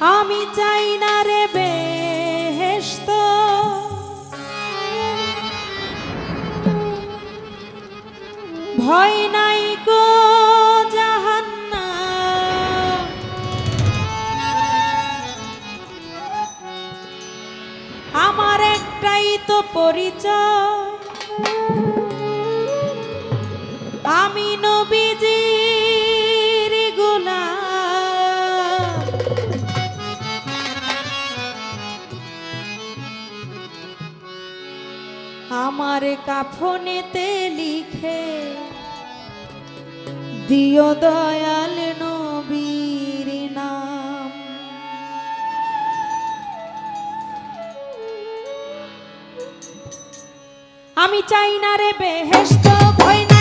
আমি চাই না রে বেহেস্ত ভয় নাই গো আমার একটাই তো পরিচয়। কাফনেতে লিখে দিও দয়াল নবীর নাম। আমি চাই না রে বেহেস্ত ভয় না